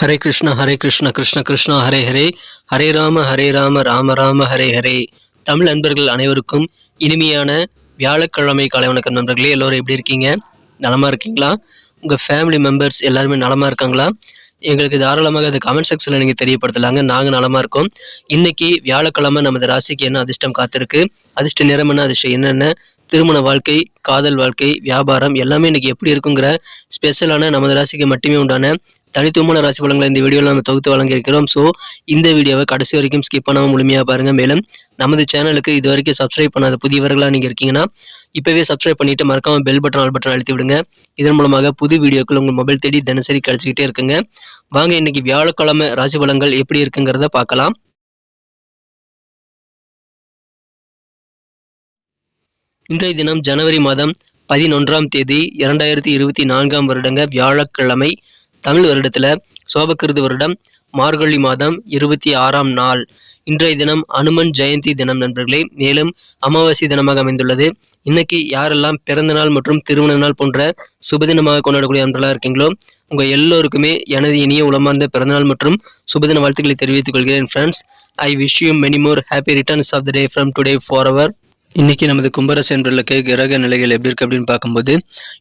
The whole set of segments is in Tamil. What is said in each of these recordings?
ஹரே கிருஷ்ண ஹரே கிருஷ்ண கிருஷ்ண கிருஷ்ணா ஹரே ஹரே. ஹரே ராம ஹரே ராம ராம ராம ஹரே ஹரே. தமிழ் நண்பர்கள் அனைவருக்கும் இனிமையான வியாழக்கிழமை காலை வணக்கம் நண்பர்களே. எல்லோரும் எப்படி இருக்கீங்க? நலமாக இருக்கீங்களா? உங்கள் ஃபேமிலி மெம்பர்ஸ் எல்லாருமே நலமாக இருக்காங்களா? எங்களுக்கு தாராளமாக அது கமெண்ட் செக்ஷனில் நீங்கள் தெரியப்படுத்தலாங்க. நாங்கள் நலமாக இருக்கோம். இன்றைக்கி வியாழக்கிழமை நமது ராசிக்கு என்ன அதிர்ஷ்டம் காத்திருக்கு? அதிர்ஷ்ட நிறம் என்ன அதிர்ஷ்டம் என்னென்ன திருமண வாழ்க்கை காதல் வாழ்க்கை வியாபாரம் எல்லாமே இன்னைக்கு எப்படி இருக்குங்கிற ஸ்பெஷலான நமது ராசிக்கு மட்டுமே உண்டான தனித்துவமான ராசி பலன்களை இந்த வீடியோவில் நம்ம தொகுத்து வழங்கியிருக்கிறோம். ஸோ இந்த வீடியோவை கடைசி வரைக்கும் ஸ்கிப் பண்ணாமல் முழுமையாக பாருங்கள் மேலும் நமது சேனலுக்கு இது வரைக்கும் சப்ஸ்கிரைப் பண்ணாத புதியவர்களாக நீங்கள் இருக்கீங்கன்னா இப்போவே சப்ஸ்கிரைப் பண்ணிட்டு மறக்காமல் பெல் பட்டன் ஆல் பட்டன் அழுத்தி விடுங்க. இதன் மூலமாக புது வீடியோக்கள் உங்கள் மொபைல் தேடி தினசரி கழிச்சிக்கிட்டே இருக்குங்க. வாங்க இன்னைக்கு வியாழக்கிழமை ராசி பலன்கள் எப்படி இருக்குங்கிறத பார்க்கலாம். இன்றைய தினம் ஜனவரி மாதம் பதினொன்றாம் தேதி இரண்டாயிரத்தி இருபத்தி நான்காம் வருடங்க வியாழக்கிழமை. தமிழ் வருடத்தில் சோபகிருது வருடம் மார்கழி மாதம் இருபத்தி ஆறாம் நாள். இன்றைய தினம் அனுமன் ஜெயந்தி தினம் நண்பர்களே. மேலும் அமாவாசை தினமாக அமைந்துள்ளது. இன்னைக்கு யாரெல்லாம் பிறந்த நாள் மற்றும் திருமண நாள் போன்ற சுபதினமாக கொண்டாடக்கூடிய நண்பர்களாக இருக்கீங்களோ உங்கள் எல்லோருக்குமே எனது இனிய உளமார்ந்த பிறந்தநாள் மற்றும் சுபதின வாழ்த்துக்களை தெரிவித்துக் கொள்கிறேன் friends I wish you many more happy returns of the day from today for our இன்னைக்கு நமது கும்பராசி என்பர்களுக்கு கிரக நிலைகள் எப்படி இருக்கு அப்படின்னு பார்க்கும்போது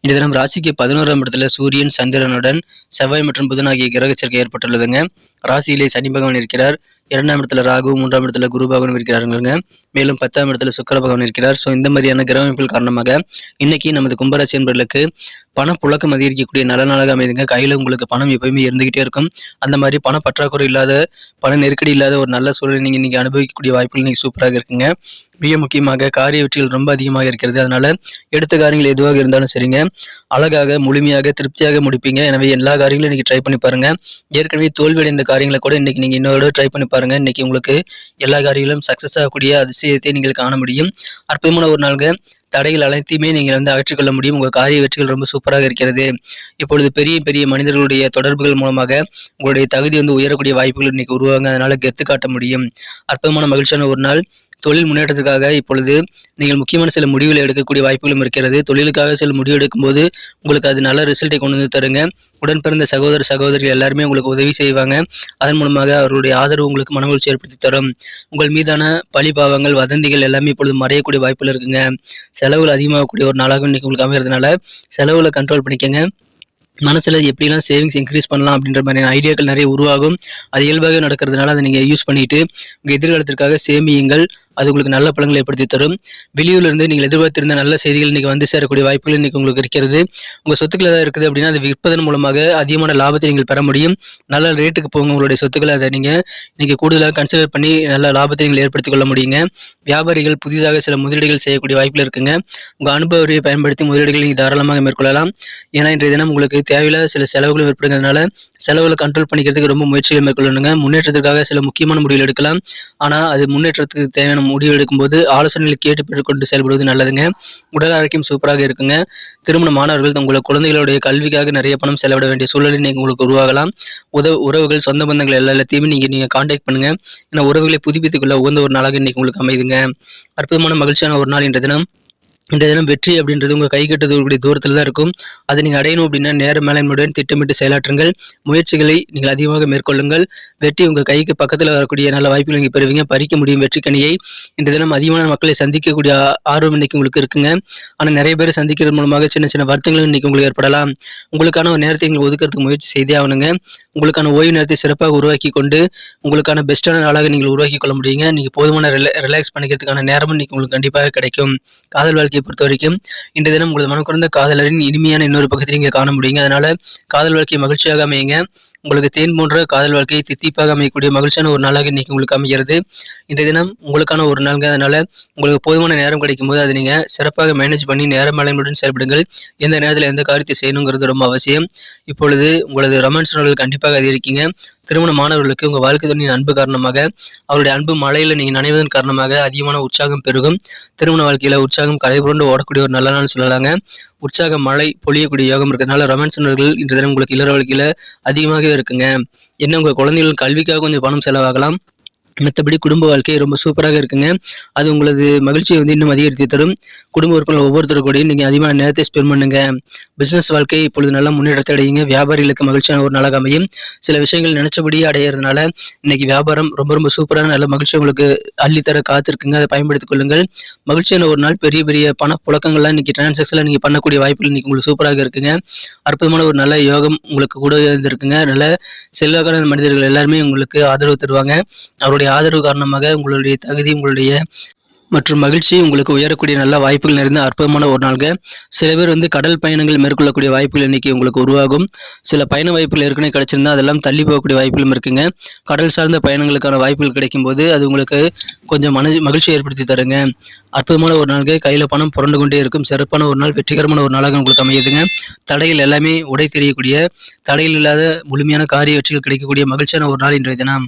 இந்த தினம் ராசிக்கு பதினோராம் இடத்துல சூரியன் சந்திரனுடன் செவ்வாய் மற்றும் புதன் ஆகிய கிரக சேர்க்கை ஏற்பட்டுள்ளதுங்க. ராசியிலே சனி பகவான் இருக்கிறார். இரண்டாம் இடத்துல ராகு மூன்றாம் இடத்துல குரு பகவான் இருக்கிறாருங்க. மேலும் பத்தாம் இடத்துல சுக்கர பகவான் இருக்கிறார். ஸோ இந்த மாதிரியான கிரக காரணமாக இன்னைக்கு நமது கும்பராசி என்பர்களுக்கு பணப்புழக்கம் அதிகரிக்கக்கூடிய நல்ல நாளாக அமைதுங்க. கையில் உங்களுக்கு பணம் எப்பயுமே இருந்துகிட்டே இருக்கும். அந்த மாதிரி பண பற்றாக்குறை இல்லாத பண நெருக்கடி இல்லாத ஒரு நல்ல சூழலை நீங்கள் இன்னைக்கு அனுபவிக்கக்கூடிய வாய்ப்புகள் இன்னைக்கு சூப்பராக இருக்குங்க. மிக முக்கியமாக காரிய வெற்றிகள் ரொம்ப அதிகமாக இருக்கிறது. அதனால எடுத்த காரியங்கள் எதுவாக இருந்தாலும் சரிங்க. அழகாக முழுமையாக திருப்தியாக முடிப்பீங்க. எனவே எல்லா காரியங்களும் இன்னைக்கு ட்ரை பண்ணி பாருங்க. ஏற்கனவே தோல்வியடைந்த காரியங்களை கூட இன்னைக்கு நீங்கள் இன்னொரு ட்ரை பண்ணி பாருங்க. இன்னைக்கு உங்களுக்கு எல்லா காரியங்களும் சக்சஸ் ஆகக்கூடிய அதிசயத்தை நீங்கள் காண முடியும். அற்புதமான ஒரு நாளுங்க. தடைகள் அனைத்தையுமே நீங்கள் வந்து அகற்றிக்கொள்ள முடியும். உங்கள் காரிய வெற்றிகள் ரொம்ப சூப்பராக இருக்கிறது. இப்பொழுது பெரிய பெரிய மனிதர்களுடைய தொடர்புகள் மூலமாக உங்களுடைய தகுதி வந்து உயரக்கூடிய வாய்ப்புகள் இன்னைக்கு உருவாங்க அதனால் கெத்து காட்ட முடியும். அற்புதமான மகிழ்ச்சியான ஒரு நாள். தொழில் முன்னேற்றத்துக்காக இப்பொழுது நீங்கள் முக்கியமான சில முடிவுகளை எடுக்கக்கூடிய வாய்ப்புகளும் இருக்கிறது. தொழிலுக்காக சில முடிவு எடுக்கும்போது உங்களுக்கு அது நல்ல ரிசல்ட்டை கொண்டு வந்து தருங்க. உடன் பிறந்த சகோதர சகோதரிகள் எல்லாருமே உங்களுக்கு உதவி செய்வாங்க. அதன் மூலமாக அவர்களுடைய ஆதரவு உங்களுக்கு மனமகிழ்ச்சி ஏற்படுத்தி தரும். உங்கள் மீதான பழி பாவங்கள் வதந்திகள் எல்லாமே இப்பொழுது மறையக்கூடிய வாய்ப்புகள் இருக்குங்க. செலவுகள் அதிகமாகக்கூடிய ஒரு நாளாக இன்னைக்கு உங்களுக்கு அமைகிறதுனால செலவுகளை கண்ட்ரோல் பண்ணிக்கங்க. மனசில் எப்படிலாம் சேவிங்ஸ் இன்க்ரீஸ் பண்ணலாம் அப்படின்ற மாதிரியான ஐடியாக்கள் நிறைய உருவாகும். அது இயல்பாகவே நடக்கிறதுனால அதை நீங்கள் யூஸ் பண்ணிவிட்டு உங்கள் எதிர்காலத்திற்காக சேமியுங்கள். அது உங்களுக்கு நல்ல பலன்களை ஏற்படுத்தி தரும். வெளியூர்லேருந்து நீங்கள் எதிர்பார்த்திருந்த நல்ல செய்திகள் இன்றைக்கி வந்து சேரக்கூடிய வாய்ப்புகள் இன்னைக்கு உங்களுக்கு இருக்கிறது. உங்கள் சொத்துக்கள் ஏதாவது இருக்குது அப்படின்னா அதை விற்பதன் மூலமாக அதிகமான லாபத்தை நீங்கள் பெற முடியும். நல்ல ரேட்டுக்கு போங்க உங்களுடைய சொத்துக்களை. அதை நீங்கள் இன்றைக்கி கூடுதலாக கன்சிடர் பண்ணி நல்ல லாபத்தை நீங்கள் ஏற்படுத்திக் கொள்ள முடியுங்க. வியாபாரிகள் புதிதாக சில முதலீடுகள் செய்யக்கூடிய வாய்ப்புகள் இருக்குங்க. உங்கள் அனுபவத்தை பயன்படுத்தி முதலீடுகள் நீங்கள் தாராளமாக மேற்கொள்ளலாம். ஏன்னா இன்றைய தினம் உங்களுக்கு தேவையில்லாத சில செலவுகளும் ஏற்படுங்கிறதுனால செலவுகளை கண்ட்ரோல் பண்ணிக்கிறதுக்கு ரொம்ப முயற்சிகள் மேற்கொள்ளணுங்க. முன்னேற்றத்திற்காக சில முக்கியமான முடிவுகள் எடுக்கலாம். ஆனால் அது முன்னேற்றத்துக்கு தேவையான முடிவு எடுக்கும்போது ஆலோசனைகளை கேட்டு பெற்றுக்கொண்டு செயல்படுவது நல்லதுங்க. உடல் ஆரோக்கியம் சூப்பராக இருக்குங்க. திருமண மாணவர்கள் உங்களை குழந்தைகளுடைய கல்விக்காக நிறைய பணம் செலவிட வேண்டிய சூழலில் நீங்கள் உங்களுக்கு உருவாகலாம். உதவு உறவுகள் சொந்த பந்தங்கள் எல்லா எல்லாத்தையுமே நீங்கள் நீங்கள் காண்டாக்ட் பண்ணுங்க. ஏன்னா உறவுகளை புதுப்பித்துக்குள்ள உகந்த ஒரு நாளாக இன்னைக்கு உங்களுக்கு அமைதுங்க. அற்புதமான மகிழ்ச்சியான ஒரு நாள் இன்றைய தினம். இந்த தினம் வெற்றி அப்படின்றது உங்கள் கை கட்டுக்கூடிய தூரத்தில் தான் இருக்கும். அதை நீங்கள் அடையணும் அப்படின்னா நேர மேலாண்மையுடன் திட்டமிட்டு செயலாற்றுங்கள். முயற்சிகளை நீங்கள் அதிகமாக மேற்கொள்ளுங்கள். வெற்றி உங்கள் கைக்கு பக்கத்தில் வரக்கூடிய நல்ல வாய்ப்புகள் நீங்கள் பெறுவீங்க. பறிக்க முடியும் வெற்றிக்கணியை இந்த தினம் அதிகமான மக்களை சந்திக்கக்கூடிய ஆர்வம் இன்னைக்கு உங்களுக்கு இருக்குங்க. ஆனால் நிறைய பேர் சந்திக்கிறது மூலமாக சின்ன சின்ன வருத்தங்களும் இன்னைக்கு உங்களுக்கு ஏற்படலாம். உங்களுக்கான ஒரு நேரத்தை நீங்கள் ஒதுக்கிறதுக்கு முயற்சி செய்தே ஆகணுங்க. உங்களுக்கான ஓய்வு நேரத்தை சிறப்பாக உருவாக்கி கொண்டு உங்களுக்கான பெஸ்ட்டான நாளாக நீங்கள் உருவாக்கி கொள்ள முடியுங்க. நீங்கள் போதுமான ரிலாக்ஸ் பண்ணிக்கிறதுக்கான நேரமும் இன்னைக்கு உங்களுக்கு கண்டிப்பாக கிடைக்கும். காதல் வாழ்க்கை வாழ்க்கையை பொறுத்த வரைக்கும் இன்றைய தினம் உங்களது மனம் குறைந்த காதலரின் இனிமையான இன்னொரு பக்கத்தை நீங்கள் காண முடியுங்க. அதனால காதல் வாழ்க்கையை மகிழ்ச்சியாக அமையுங்க. உங்களுக்கு தேன் போன்ற காதல் வாழ்க்கையை தித்திப்பாக அமையக்கூடிய மகிழ்ச்சியான ஒரு நாளாக இன்னைக்கு உங்களுக்கு அமைகிறது. இன்றைய தினம் உங்களுக்கான ஒரு நாளுங்க. அதனால உங்களுக்கு போதுமான நேரம் கிடைக்கும் போது அதை நீங்கள் சிறப்பாக மேனேஜ் பண்ணி நேர மேலாண்மையுடன் செயல்படுங்கள். எந்த நேரத்தில் எந்த காரியத்தை செய்யணுங்கிறது ரொம்ப அவசியம். இப்பொழுது உங்களது ரொமான்ஸ் நாள்கள் கண்டிப்பாக அதிகரிக்கீங்க. திருமண மாணவர்களுக்கு உங்கள் வாழ்க்கை துணையின் அன்பு காரணமாக அவருடைய அன்பு மழையில் நீங்கள் நனைவதன் காரணமாக அதிகமான உற்சாகம் பெருகும். திருமண வாழ்க்கையில் உற்சாகம் கலைபுரண்டு ஓடக்கூடிய ஒரு நல்ல நாள் சொல்லலாங்க. உற்சாக மழை பொழியக்கூடிய யோகம் இருக்கிறதுனால ரொமான்சனர்கள் உணர்வுகள் இன்று தினம் உங்களுக்கு இல்லற வாழ்க்கையில் அதிகமாகவே இருக்குங்க. என்ன உங்கள் குழந்தைகள் கல்விக்காக கொஞ்சம் பணம் செலவாகலாம்? மற்றபடி குடும்ப வாழ்க்கை ரொம்ப சூப்பராக இருக்குங்க. அது உங்களது மகிழ்ச்சியை வந்து இன்னும் அதிகரித்து தரும். குடும்ப உறுப்பினர் ஒவ்வொருத்தர் கூட நீங்கள் அதிகமான நேரத்தை ஸ்பெண்ட் பண்ணுங்க. பிஸ்னஸ் வாழ்க்கை இப்பொழுது நல்ல முன்னேற்றத்தை அடையுங்க. வியாபாரிகளுக்கு மகிழ்ச்சியான ஒரு நாளாக அமையும். சில விஷயங்கள் நினைச்சபடியே அடையிறதுனால இன்னைக்கு வியாபாரம் ரொம்ப ரொம்ப சூப்பரான நல்ல மகிழ்ச்சி உங்களுக்கு அள்ளித்தர காத்திருக்குங்க. அதை பயன்படுத்திக் கொள்ளுங்கள். மகிழ்ச்சியான ஒரு நாள் பெரிய பெரிய பண புழக்கங்கள்லாம் இன்னைக்கு டிரான்சாக்ஷன்ல நீங்கள் பண்ணக்கூடிய வாய்ப்புகள் இன்னைக்கு உங்களுக்கு சூப்பராக இருக்குங்க. அற்புதமான ஒரு நல்ல யோகம் உங்களுக்கு கூட இருந்திருக்குங்க. நல்ல செல்வாக்கான மனிதர்கள் எல்லாருமே உங்களுக்கு ஆதரவு தருவாங்க. அவருடைய ஆதரவு காரணமாக உங்களுடைய தகுதி உங்களுடைய மற்றும் மகிழ்ச்சி உங்களுக்கு உயரக்கூடிய நல்ல வாய்ப்புகள் நிறைந்த அற்புதமான ஒரு நாள்க. சில பேர் வந்து கடல் பயணங்கள் மேற்கொள்ளக்கூடிய வாய்ப்புகள் இன்னைக்கு உங்களுக்கு உருவாகும். சில பயண வாய்ப்புகள் ஏற்கனவே கிடைச்சிருந்தா அதெல்லாம் தள்ளி போகக்கூடிய வாய்ப்புகளும் இருக்குங்க. கடல் சார்ந்த பயணங்களுக்கான வாய்ப்புகள் கிடைக்கும் போது அது உங்களுக்கு கொஞ்சம் மன மகிழ்ச்சி ஏற்படுத்தி தருங்க. அற்புதமான ஒரு நாள்க. கையில் பணம் புரண்டு கொண்டே இருக்கும். சிறப்பான ஒரு நாள் வெற்றிகரமான ஒரு நாளாக உங்களுக்கு அமையுதுங்க. தடைகள் எல்லாமே உடை தெரியக்கூடிய தடைகள் இல்லாத முழுமையான காரிய வெற்றிகள் கிடைக்கக்கூடிய மகிழ்ச்சியான ஒரு நாள் இன்றைய தினம்.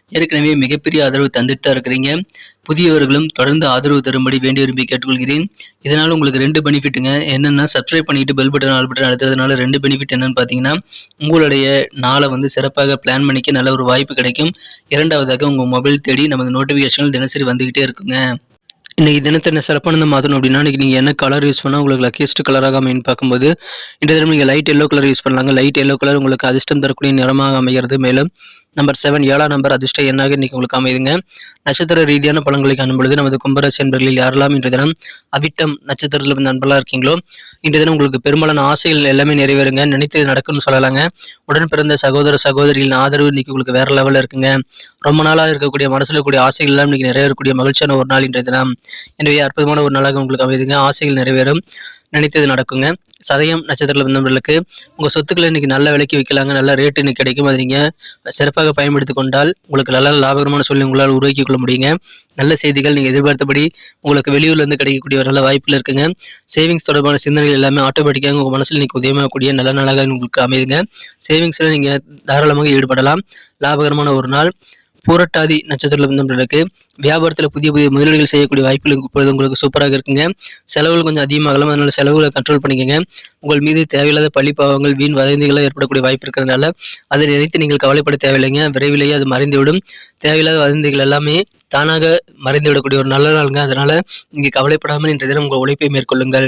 ஏற்கனவே மிகப்பெரிய ஆதரவு தந்துட்டு தான் இருக்கிறீங்க. புதியவர்களும் தொடர்ந்து ஆதரவு தரும்படி வேண்டி விரும்பி கேட்டுக்கொள்கிறேன். இதனால் உங்களுக்கு ரெண்டு பெனிஃபிட்டுங்க என்னென்னா சப்ஸ்கிரைப் பண்ணிட்டு பெல் பட்டன் ஆல் பட்டன் அழுத்துறதுனால ரெண்டு பெனிஃபிட் என்னன்னு பார்த்தீங்கன்னா உங்களுடைய நாளை வந்து சிறப்பாக பிளான் பண்ணிக்க நல்ல ஒரு வாய்ப்பு கிடைக்கும். இரண்டாவதாக உங்கள் மொபைல் தேடி நமது நோட்டிஃபிகேஷன்கள் தினசரி வந்துக்கிட்டே இருக்குங்க. இன்றைக்கி தினத்தை என்ன சிறப்பானது மாற்றணும் அப்படின்னா இன்றைக்கி நீங்கள் என்ன கலர் யூஸ் பண்ணால் உங்களுக்கு லக்கியஸ்ட் கலராக அமைன்னு பார்க்கும்போது இந்த தினம் நீங்கள் லைட் எல்லோ கலர் யூஸ் பண்ணலாங்க. லைட் எல்லோ கலர் உங்களுக்கு அதிர்ஷ்டம் தரக்கூடிய நிறமாக அமைகிறது. மேலும் நம்பர் செவன் ஏழாம் நம்பர் அதிர்ஷ்ட எண்ணாக இன்னைக்கு உங்களுக்கு அமைதுங்க. நட்சத்திர ரீதியான பலன்களை காணும் பொழுது நமது கும்பராசி என்பர்களில் யாரெல்லாம் இன்றைய தினம் அவிட்டம் நட்சத்திரத்தில் வந்து நண்பர்களாக இருக்கீங்களோ இன்றைய தினம் உங்களுக்கு பெரும்பாலான ஆசைகள் எல்லாமே நிறைவேறுங்க. நினைத்தது நடக்கும்னு சொல்லலாங்க. உடன் பிறந்த சகோதர சகோதரிகளின் ஆதரவு இன்னைக்கு உங்களுக்கு வேற லெவலில் இருக்குங்க. ரொம்ப நாளாக இருக்கக்கூடிய மனசில் இருக்கக்கூடிய ஆசைகள் எல்லாம் இன்னைக்கு நிறைவேறக்கூடிய மகிழ்ச்சியான ஒரு நாள் இன்றைய தினம். எனவே அற்புதமான ஒரு நாளாக உங்களுக்கு அமைதுங்க. ஆசைகள் நிறைவேறும். நினைத்தது நடக்குங்க. சதயம் நட்சத்திரத்தில் வந்தவர்களுக்கு உங்கள் சொத்துக்களை இன்னைக்கு நல்ல விலைக்கு விற்கலாங்க நல்ல ரேட்டு இன்னைக்கு கிடைக்கும். அது நீங்கள் சிறப்பாக பயன்படுத்தி கொண்டால் உங்களுக்கு நல்ல லாபகரமான சொல்லி உங்களால் உருவாக்கி கொள்ள முடியுங்க. நல்ல செய்திகள் நீங்கள் எதிர்பார்த்தபடி உங்களுக்கு வெளியூர்லேருந்து கிடைக்கக்கூடிய ஒரு நல்ல வாய்ப்பில் இருக்குங்க. சேவிங்ஸ் தொடர்பான சிந்தனைகள் எல்லாமே ஆட்டோமேட்டிக்காக உங்கள் மனசில் இன்னைக்கு உதயமாகக்கூடிய நல்ல நாளாக உங்களுக்கு அமைதுங்க சேவிங்ஸில் நீங்கள் தாராளமாக ஈடுபடலாம். லாபகரமான ஒரு நாள். பூரட்டாதி நட்சத்திரத்தில் வந்தவர்களுக்கு வியாபாரத்தில் புதிய புதிய முதலீடுகள் செய்யக்கூடிய வாய்ப்புகள் இப்பொழுது உங்களுக்கு சூப்பராக இருக்குங்க. செலவுகள் கொஞ்சம் அதிகமாகலாம் அதனால செலவுகளை கண்ட்ரோல் பண்ணிக்கோங்க. உங்கள் மீது தேவையில்லாத பள்ளி பாவங்கள் வீண் வதந்திகளாக ஏற்படக்கூடிய வாய்ப்பு இருக்கிறதுனால அதை நினைத்து நீங்கள் கவலைப்பட தேவையில்லைங்க. விரைவிலேயே அது மறைந்துவிடும். தேவையில்லாத வதந்திகள் எல்லாமே தானாக மறைந்து விடக்கூடிய ஒரு நல்ல நாளுங்க. அதனால நீங்கள் கவலைப்படாமல் இன்றைய தினம் உங்கள் உழைப்பை மேற்கொள்ளுங்கள்.